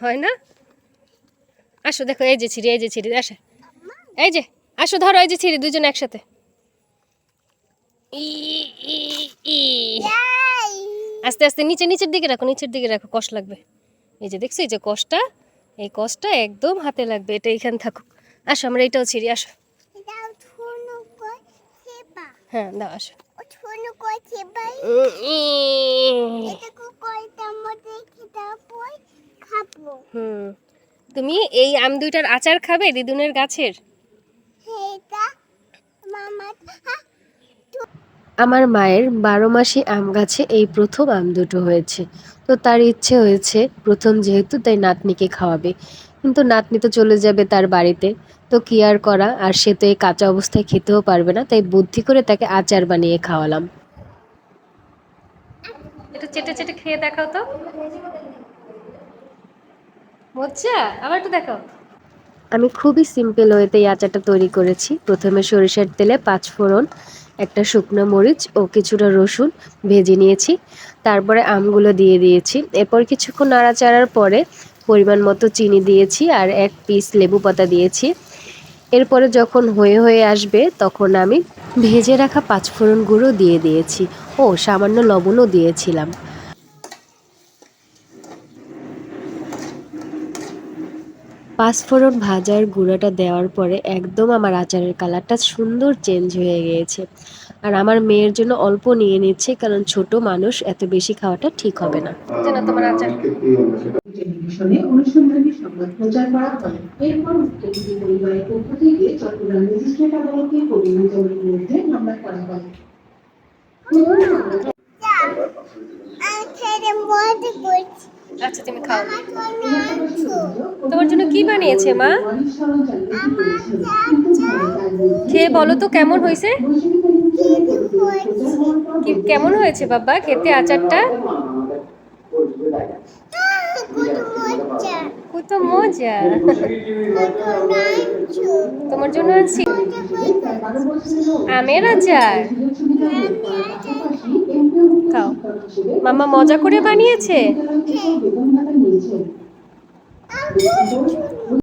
হয় না? আসো দেখো এই যে ছিঁড়ি এই যে ছিঁড়ি আসে। এই যে আসো ধরো এই যে ছিঁড়ি দুজন একসাথে। ই, ই, ই। আস্তে আস্তে নিচে নিচের দিকে রাখো নিচের দিকে রাখো কষ্ট লাগবে। এই যে দেখছ এই যে কষ্টটা এই কষ্টটা একদম হাতে লাগবে এটা এখানে থাকুক। আসো আমরা এটাও ছিঁড়ি আসো। হ্যাঁ দাও আসো। হুম। তুমি এই আম দুইটার আচার খাবে দিদুনের গাছের? আমার মায়ের বারো মাসি আম গাছে এই প্রথম আম দুটো হয়েছে। তো তার ইচ্ছে হয়েছে প্রথম যেহেতু তাই নাতনিকে খাওয়াবে। কিন্তু নাতনি তো চলে যাবে তার বাড়িতে। তো কি আর করা? আর সে তো এই কাঁচা অবস্থায় খেতেও পারবে না তাই বুদ্ধি করে তাকে আচার বানিয়ে খাওয়ালাম। এটা চেটে চেটে খেয়ে দেখাও তো। আবার দেখাও। আমি খুবই সিম্পল ওয়েতে এই আচারটা তৈরি করেছি। প্রথমে সরিষার তেলে পাঁচ ফোড়ন, একটা শুকনো মরিচ ও কিছুটা রসুন ভেজে নিয়েছি। তারপরে আমগুলো দিয়ে দিয়েছি। এরপর কিছুক্ষণ নাড়াচাড়ার পরে পরিমাণ মতো চিনি দিয়েছি আর এক পিস লেবু পাতা দিয়েছি। এরপরে যখন হয়ে হয়ে আসবে, তখন আমি ভেজে রাখা পাঁচফোড়ন গুঁড়ো দিয়ে দিয়েছি ও সামান্য লবণও দিয়েছিলাম। পাঁচফোড়ন ভাজার গুঁড়োটা দেওয়ার পরে একদম আমার আচারের কালারটা সুন্দর চেঞ্জ হয়ে গিয়েছে আর আমার মেয়ের জন্য অল্প নিয়ে নিচ্ছে কারণ ছোট মানুষ এত বেশি খাওয়াটা ঠিক হবে না যেন তোমার আচার টেলিভিশনে অনুসন্ধানী সংবাদ প্রচার করা হয় এরপর পরিবারের পক্ষ থেকে চট্টগ্রাম ম্যাজিস্ট্রেট আদালতে বিরুদ্ধে মামলা করা হয় আচ্ছা তুমি খাও। তোমার জন্য কি বানিয়েছে, মা? খেয়ে বলো তো, কেমন হয়েছে? কেমন হয়েছে, বাবা, খেতে, আচারটা? কত মজা। তোমার জন্য আনছি আমের আচার? খাও। মামা মজা করে বানিয়েছে? আমি